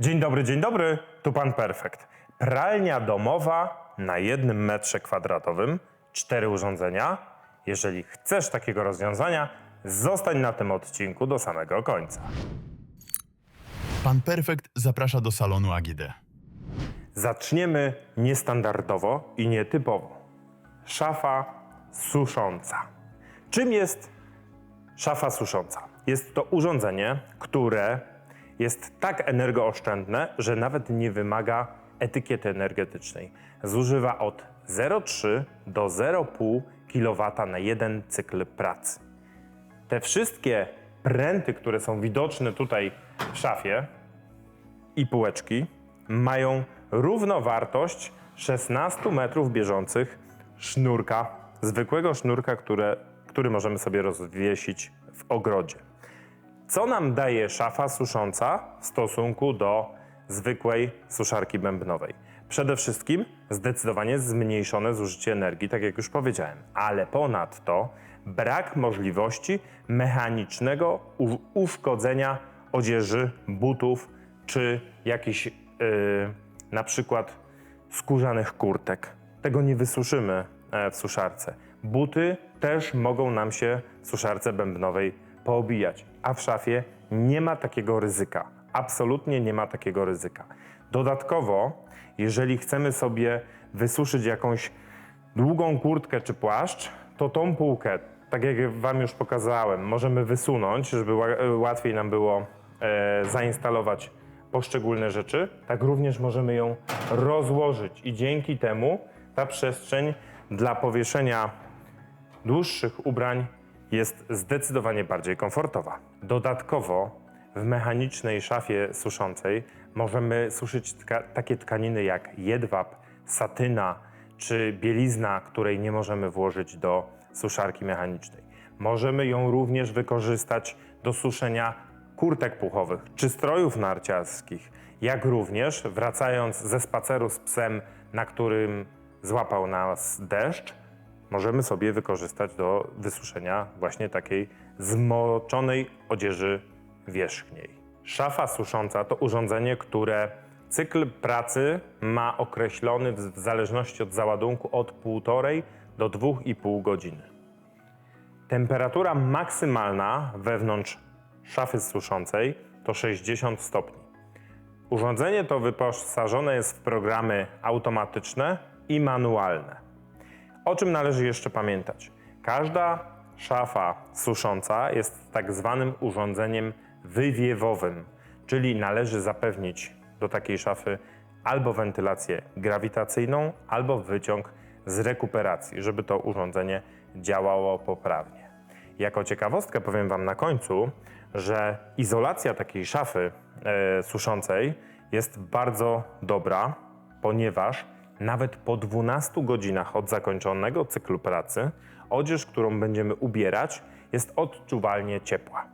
Dzień dobry, dzień dobry, tu pan Perfekt. Pralnia domowa na jednym metrze kwadratowym, cztery urządzenia. Jeżeli chcesz takiego rozwiązania, zostań na tym odcinku do samego końca. Pan Perfekt zaprasza do salonu AGD. Zaczniemy niestandardowo i nietypowo. Szafa susząca. Czym jest szafa susząca? Jest to urządzenie, które jest tak energooszczędne, że nawet nie wymaga etykiety energetycznej. Zużywa od 0,3 do 0,5 kW na jeden cykl pracy. Te wszystkie pręty, które są widoczne tutaj w szafie, i półeczki mają równowartość 16 metrów bieżących sznurka, zwykłego sznurka, które, który możemy sobie rozwiesić w ogrodzie. Co nam daje szafa susząca w stosunku do zwykłej suszarki bębnowej? Przede wszystkim zdecydowanie zmniejszone zużycie energii, tak jak już powiedziałem, ale ponadto brak możliwości mechanicznego uszkodzenia odzieży, butów czy jakichś yy, na przykład skórzanych kurtek. Tego nie wysuszymy e, w suszarce. Buty też mogą nam się w suszarce bębnowej poobijać, a w szafie nie ma takiego ryzyka. Absolutnie nie ma takiego ryzyka. Dodatkowo, jeżeli chcemy sobie wysuszyć jakąś długą kurtkę czy płaszcz, to tą półkę, tak jak Wam już pokazałem, możemy wysunąć, żeby ła- łatwiej nam było e, zainstalować poszczególne rzeczy. Tak również możemy ją rozłożyć i dzięki temu ta przestrzeń dla powieszenia dłuższych ubrań jest zdecydowanie bardziej komfortowa. Dodatkowo w mechanicznej szafie suszącej możemy suszyć tka- takie tkaniny jak jedwab, satyna czy bielizna, której nie możemy włożyć do suszarki mechanicznej. Możemy ją również wykorzystać do suszenia kurtek puchowych czy strojów narciarskich, jak również wracając ze spaceru z psem, na którym złapał nas deszcz, możemy sobie wykorzystać do wysuszenia właśnie takiej zmoczonej odzieży wierzchniej. Szafa susząca to urządzenie, które cykl pracy ma określony w zależności od załadunku od 1,5 do 2,5 godziny. Temperatura maksymalna wewnątrz szafy suszącej to 60 stopni. Urządzenie to wyposażone jest w programy automatyczne i manualne. O czym należy jeszcze pamiętać? Każda szafa susząca jest tak zwanym urządzeniem wywiewowym, czyli należy zapewnić do takiej szafy albo wentylację grawitacyjną, albo wyciąg z rekuperacji, żeby to urządzenie działało poprawnie. Jako ciekawostkę powiem Wam na końcu, że izolacja takiej szafy e, suszącej jest bardzo dobra, ponieważ nawet po 12 godzinach od zakończonego cyklu pracy odzież, którą będziemy ubierać, jest odczuwalnie ciepła.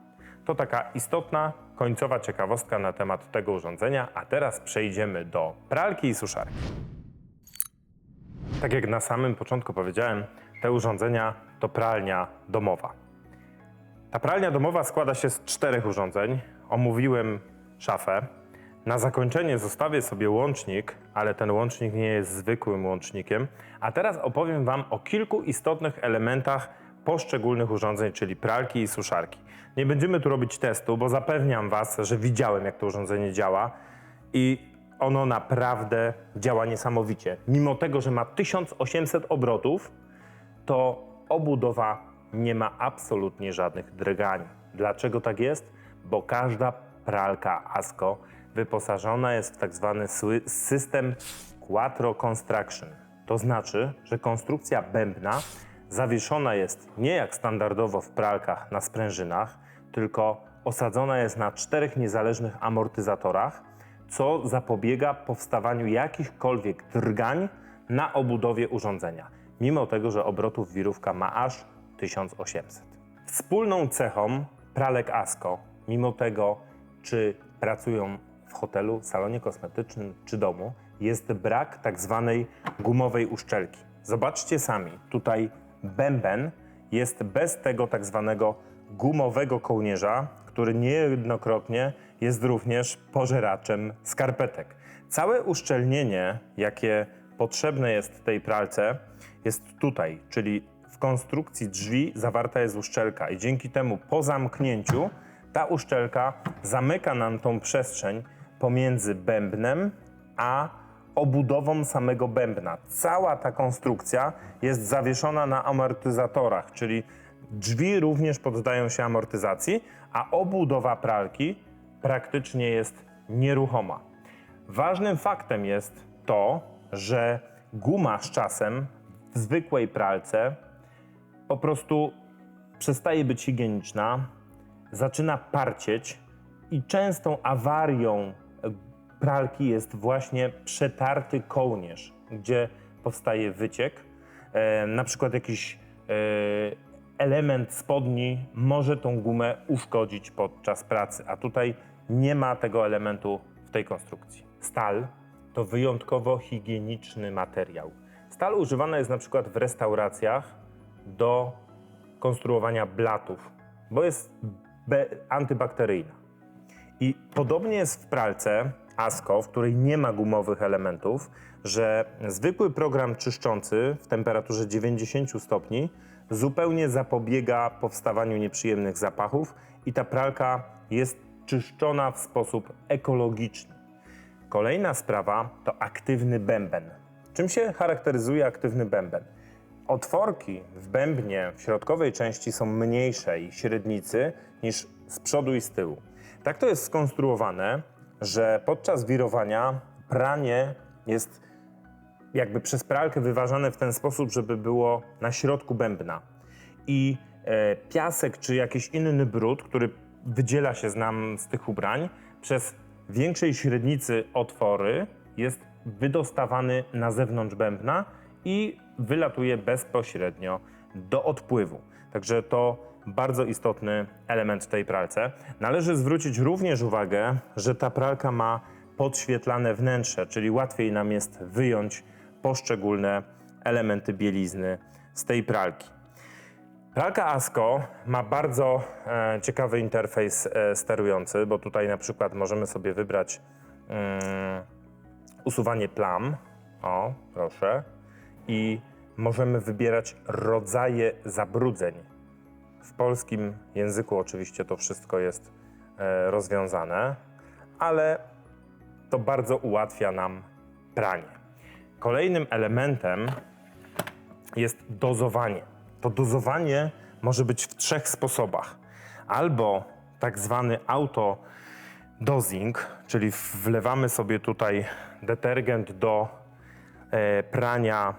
To taka istotna, końcowa ciekawostka na temat tego urządzenia, a teraz przejdziemy do pralki i suszarki. Tak jak na samym początku powiedziałem, te urządzenia to pralnia domowa. Ta pralnia domowa składa się z czterech urządzeń. Omówiłem szafę. Na zakończenie zostawię sobie łącznik, ale ten łącznik nie jest zwykłym łącznikiem. A teraz opowiem Wam o kilku istotnych elementach poszczególnych urządzeń, czyli pralki i suszarki. Nie będziemy tu robić testu, bo zapewniam Was, że widziałem, jak to urządzenie działa i ono naprawdę działa niesamowicie. Mimo tego, że ma 1800 obrotów, to obudowa nie ma absolutnie żadnych drgań. Dlaczego tak jest? Bo każda pralka ASCO wyposażona jest w tak zwany system Quattro Construction. To znaczy, że konstrukcja bębna zawieszona jest nie jak standardowo w pralkach na sprężynach, tylko osadzona jest na czterech niezależnych amortyzatorach, co zapobiega powstawaniu jakichkolwiek drgań na obudowie urządzenia, mimo tego, że obrotów wirówka ma aż 1800. Wspólną cechą pralek ASCO, mimo tego, czy pracują w hotelu, salonie kosmetycznym czy domu, jest brak tak zwanej gumowej uszczelki. Zobaczcie sami, tutaj bęben jest bez tego tak zwanego gumowego kołnierza, który niejednokrotnie jest również pożeraczem skarpetek. Całe uszczelnienie, jakie potrzebne jest tej pralce, jest tutaj, czyli w konstrukcji drzwi zawarta jest uszczelka i dzięki temu po zamknięciu ta uszczelka zamyka nam tą przestrzeń pomiędzy bębnem a obudową samego bębna. Cała ta konstrukcja jest zawieszona na amortyzatorach, czyli drzwi również poddają się amortyzacji, a obudowa pralki praktycznie jest nieruchoma. Ważnym faktem jest to, że guma z czasem w zwykłej pralce po prostu przestaje być higieniczna, zaczyna parcieć i częstą awarią pralki jest właśnie przetarty kołnierz, gdzie powstaje wyciek. E, na przykład jakiś e, element spodni może tą gumę uszkodzić podczas pracy, a tutaj nie ma tego elementu w tej konstrukcji. Stal to wyjątkowo higieniczny materiał. Stal używana jest na przykład w restauracjach do konstruowania blatów, bo jest antybakteryjna. I podobnie jest w pralce ASCO, w której nie ma gumowych elementów, że zwykły program czyszczący w temperaturze 90 stopni zupełnie zapobiega powstawaniu nieprzyjemnych zapachów i ta pralka jest czyszczona w sposób ekologiczny. Kolejna sprawa to aktywny bęben. Czym się charakteryzuje aktywny bęben? Otworki w bębnie w środkowej części są mniejsze i średnicy niż z przodu i z tyłu. Tak to jest skonstruowane, że podczas wirowania pranie jest jakby przez pralkę wyważane w ten sposób, żeby było na środku bębna. I e, piasek czy jakiś inny brud, który wydziela się z nam z tych ubrań, przez większej średnicy otwory jest wydostawany na zewnątrz bębna i wylatuje bezpośrednio do odpływu. Także to bardzo istotny element w tej pralce. Należy zwrócić również uwagę, że ta pralka ma podświetlane wnętrze, czyli łatwiej nam jest wyjąć poszczególne elementy bielizny z tej pralki. Pralka ASCO ma bardzo e, ciekawy interfejs e, sterujący, bo tutaj na przykład możemy sobie wybrać mm, usuwanie plam. O, proszę. I możemy wybierać rodzaje zabrudzeń. W polskim języku oczywiście to wszystko jest e, rozwiązane, ale to bardzo ułatwia nam pranie. Kolejnym elementem jest dozowanie. To dozowanie może być w trzech sposobach. Albo tak zwany auto dozing, czyli wlewamy sobie tutaj detergent do e, prania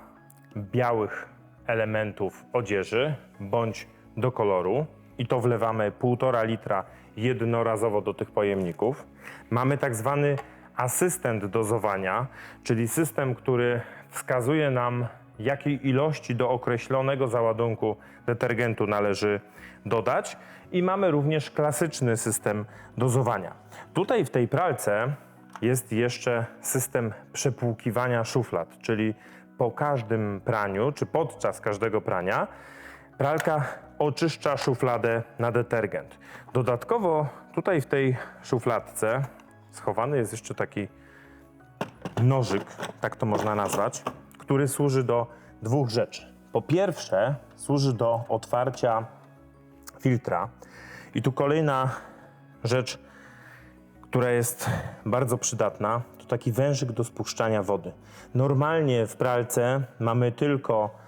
białych elementów odzieży bądź do koloru i to wlewamy 1,5 litra jednorazowo do tych pojemników. Mamy tak zwany asystent dozowania, czyli system, który wskazuje nam, jakiej ilości do określonego załadunku detergentu należy dodać. I mamy również klasyczny system dozowania. Tutaj w tej pralce jest jeszcze system przepłukiwania szuflad, czyli po każdym praniu, czy podczas każdego prania, pralka oczyszcza szufladę na detergent. Dodatkowo tutaj w tej szufladce schowany jest jeszcze taki nożyk, tak to można nazwać, który służy do dwóch rzeczy. Po pierwsze, służy do otwarcia filtra. I tu kolejna rzecz, która jest bardzo przydatna, to taki wężyk do spuszczania wody. Normalnie w pralce mamy tylko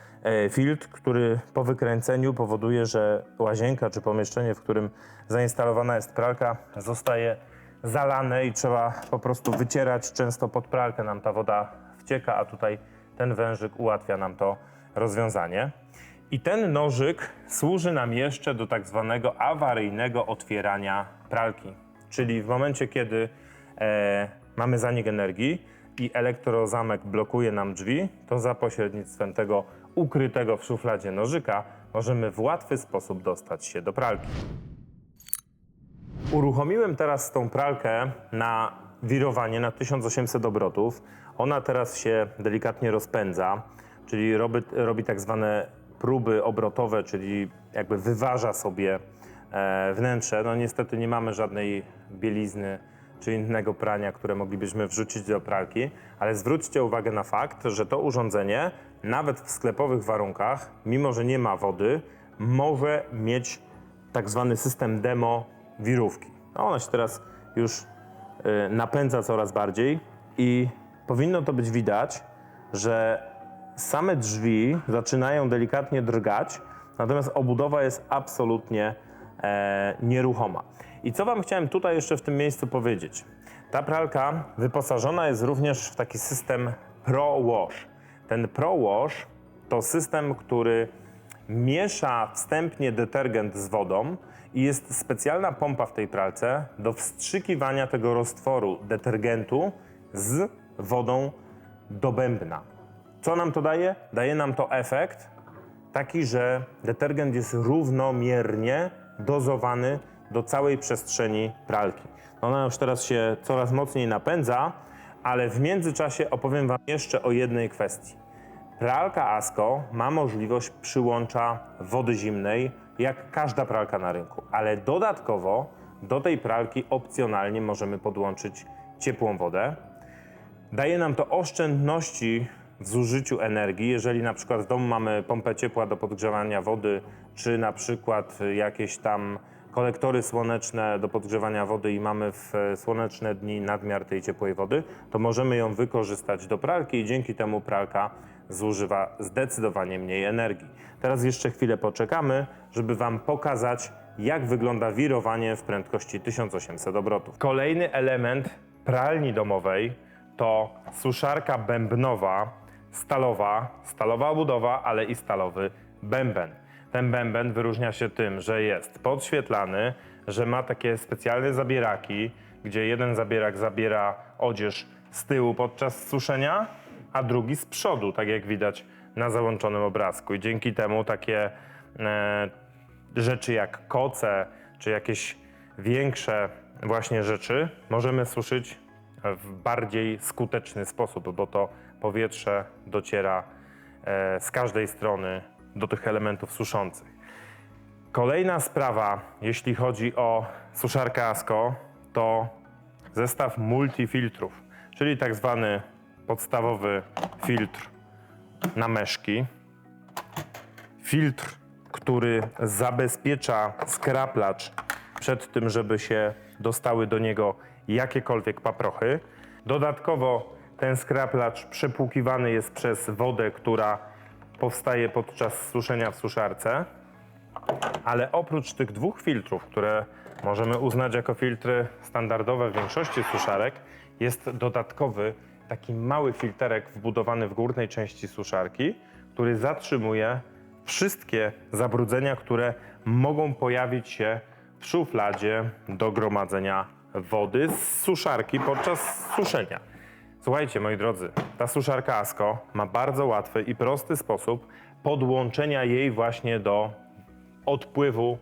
filtr, który po wykręceniu powoduje, że łazienka czy pomieszczenie, w którym zainstalowana jest pralka, zostaje zalane i trzeba po prostu wycierać. Często pod pralkę nam ta woda wcieka, a tutaj ten wężyk ułatwia nam to rozwiązanie. I ten nożyk służy nam jeszcze do tak zwanego awaryjnego otwierania pralki. Czyli w momencie, kiedy e, mamy zanik energii i elektrozamek blokuje nam drzwi, to za pośrednictwem tego ukrytego w szufladzie nożyka możemy w łatwy sposób dostać się do pralki. Uruchomiłem teraz tą pralkę na wirowanie na 1800 obrotów. Ona teraz się delikatnie rozpędza, czyli robi, robi tak zwane próby obrotowe, czyli jakby wyważa sobie e, wnętrze. No niestety nie mamy żadnej bielizny czy innego prania, które moglibyśmy wrzucić do pralki, ale zwróćcie uwagę na fakt, że to urządzenie nawet w sklepowych warunkach, mimo że nie ma wody, może mieć tak zwany system demo wirówki. No ona się teraz już y, napędza coraz bardziej i powinno to być widać, że same drzwi zaczynają delikatnie drgać, natomiast obudowa jest absolutnie nieruchoma. I co Wam chciałem tutaj jeszcze w tym miejscu powiedzieć? Ta pralka wyposażona jest również w taki system Pro Wash. Ten Pro Wash to system, który miesza wstępnie detergent z wodą i jest specjalna pompa w tej pralce do wstrzykiwania tego roztworu detergentu z wodą do bębna. Co nam to daje? Daje nam to efekt taki, że detergent jest równomiernie dozowany do całej przestrzeni pralki. Ona już teraz się coraz mocniej napędza, ale w międzyczasie opowiem Wam jeszcze o jednej kwestii. Pralka Asko ma możliwość przyłącza wody zimnej, jak każda pralka na rynku, ale dodatkowo do tej pralki opcjonalnie możemy podłączyć ciepłą wodę. Daje nam to oszczędności w zużyciu energii, jeżeli na przykład w domu mamy pompę ciepła do podgrzewania wody, czy na przykład jakieś tam kolektory słoneczne do podgrzewania wody i mamy w e, słoneczne dni nadmiar tej ciepłej wody, to możemy ją wykorzystać do pralki i dzięki temu pralka zużywa zdecydowanie mniej energii. Teraz jeszcze chwilę poczekamy, żeby Wam pokazać, jak wygląda wirowanie w prędkości 1800 obrotów. Kolejny element pralni domowej to suszarka bębnowa, stalowa, stalowa obudowa, ale i stalowy bęben. Ten bęben wyróżnia się tym, że jest podświetlany, że ma takie specjalne zabieraki, gdzie jeden zabierak zabiera odzież z tyłu podczas suszenia, a drugi z przodu, tak jak widać na załączonym obrazku. I dzięki temu takie e, rzeczy jak koce, czy jakieś większe właśnie rzeczy możemy suszyć w bardziej skuteczny sposób, bo to powietrze dociera e, z każdej strony do tych elementów suszących. Kolejna sprawa, jeśli chodzi o suszarkę ASCO, to zestaw multifiltrów, czyli tak zwany podstawowy filtr na meszki, filtr, który zabezpiecza skraplacz przed tym, żeby się dostały do niego jakiekolwiek paprochy. Dodatkowo ten skraplacz przepłukiwany jest przez wodę, która powstaje podczas suszenia w suszarce. Ale oprócz tych dwóch filtrów, które możemy uznać jako filtry standardowe w większości suszarek, jest dodatkowy taki mały filterek wbudowany w górnej części suszarki, który zatrzymuje wszystkie zabrudzenia, które mogą pojawić się w szufladzie do gromadzenia wody z suszarki podczas suszenia. Słuchajcie, moi drodzy, ta suszarka Asko ma bardzo łatwy i prosty sposób podłączenia jej właśnie do odpływu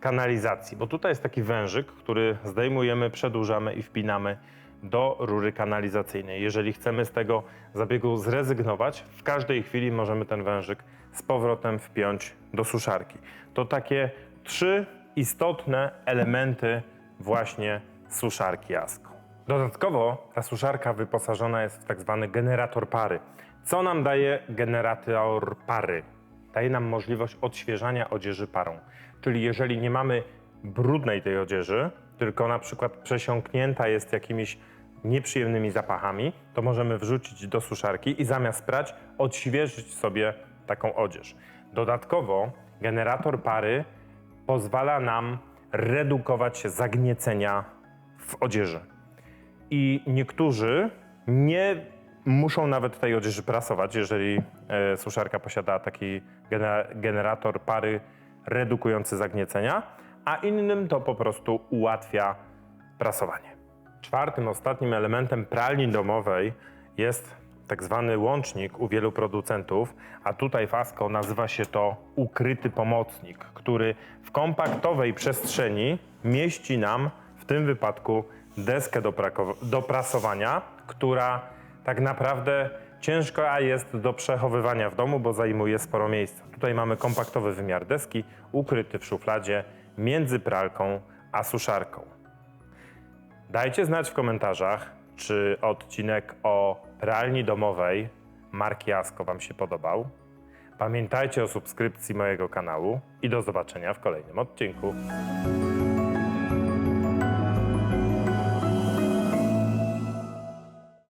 kanalizacji, bo tutaj jest taki wężyk, który zdejmujemy, przedłużamy i wpinamy do rury kanalizacyjnej. Jeżeli chcemy z tego zabiegu zrezygnować, w każdej chwili możemy ten wężyk z powrotem wpiąć do suszarki. To takie trzy istotne elementy właśnie suszarki Asko. Dodatkowo ta suszarka wyposażona jest w tak zwany generator pary. Co nam daje generator pary? Daje nam możliwość odświeżania odzieży parą. Czyli jeżeli nie mamy brudnej tej odzieży, tylko na przykład przesiąknięta jest jakimiś nieprzyjemnymi zapachami, to możemy wrzucić do suszarki i zamiast prać, odświeżyć sobie taką odzież. Dodatkowo generator pary pozwala nam redukować zagniecenia w odzieży. I niektórzy nie muszą nawet tej odzieży prasować, jeżeli e, suszarka posiada taki gene- generator pary redukujący zagniecenia, a innym to po prostu ułatwia prasowanie. Czwartym, ostatnim elementem pralni domowej jest tak zwany łącznik u wielu producentów, a tutaj w Asco nazywa się to ukryty pomocnik, który w kompaktowej przestrzeni mieści nam w tym wypadku deskę do, do prasowania, która tak naprawdę ciężka jest do przechowywania w domu, bo zajmuje sporo miejsca. Tutaj mamy kompaktowy wymiar deski, ukryty w szufladzie między pralką a suszarką. Dajcie znać w komentarzach, czy odcinek o pralni domowej marki Asko Wam się podobał. Pamiętajcie o subskrypcji mojego kanału i do zobaczenia w kolejnym odcinku.